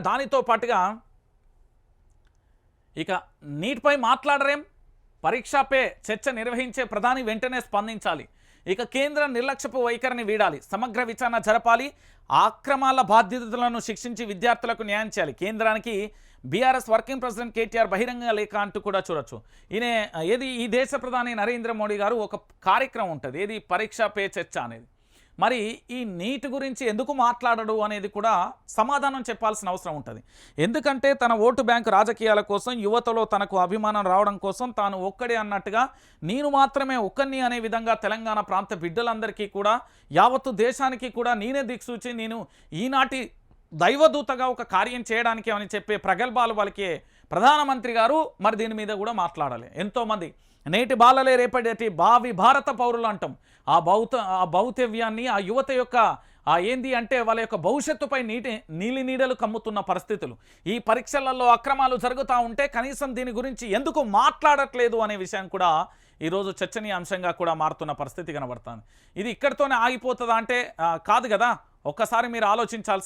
దానితో పాటుగా ఇక నీటిపై మాట్లాడరేం? పరీక్షపై చర్చ నిర్వహించే ప్రధాని వెంటనే స్పందించాలి. ఇక కేంద్ర నిర్లక్ష్యపు వైఖరిని వీడాలి. సమగ్ర విచారణ జరపాలి. ఆక్రమాల బాధ్యతలను శిక్షించి విద్యార్థులకు న్యాయం చేయాలి. కేంద్రానికి బీఆర్ఎస్ వర్కింగ్ ప్రెసిడెంట్ కేటీఆర్ బహిరంగ లేఖ అంటూ కూడా చూడొచ్చు. ఈయన ఏది ఈ దేశ ప్రధాని నరేంద్ర మోడీ గారు ఒక కార్యక్రమం ఉంటుంది. ఏది పరీక్ష పే చర్చ అనేది. మరి ఈ నీటి గురించి ఎందుకు మాట్లాడడు అనేది కూడా సమాధానం చెప్పాల్సిన అవసరం ఉంటుంది. ఎందుకంటే తన ఓటు బ్యాంకు రాజకీయాల కోసం యువతలో తనకు అభిమానం రావడం కోసం తాను ఒక్కడే అన్నట్టుగా నేను మాత్రమే ఒక్కరిని అనే విధంగా తెలంగాణ ప్రాంత బిడ్డలందరికీ కూడా యావత్తు దేశానికి కూడా నేనే దిక్సూచి నేను ఈనాటి దైవదూతగా ఒక కార్యం చేయడానికి అని చెప్పే ప్రగల్భాలు వాళ్ళకి ప్రధానమంత్రి గారు మరి దీని మీద కూడా మాట్లాడాలి. ఎంతోమంది నేటి బాలలే రేపటి భావి భారత పౌరులు అంటాం. ఆ భౌత ఆ భౌతవ్యాన్ని ఆ యువత యొక్క ఆ ఏంది అంటే వాళ్ళ యొక్క భవిష్యత్తుపై నీటి నీలి నీడలు కమ్ముతున్న పరిస్థితులు. ఈ పరీక్షలలో అక్రమాలు జరుగుతూ ఉంటే కనీసం దీని గురించి ఎందుకు మాట్లాడట్లేదు అనే విషయం కూడా ఈరోజు చర్చనీయాంశంగా కూడా మారుతున్న పరిస్థితి కనబడుతుంది. ఇది ఇక్కడితోనే ఆగిపోతుందా అంటే కాదు కదా. ఒక్కసారి మీరు ఆలోచించాల్సిన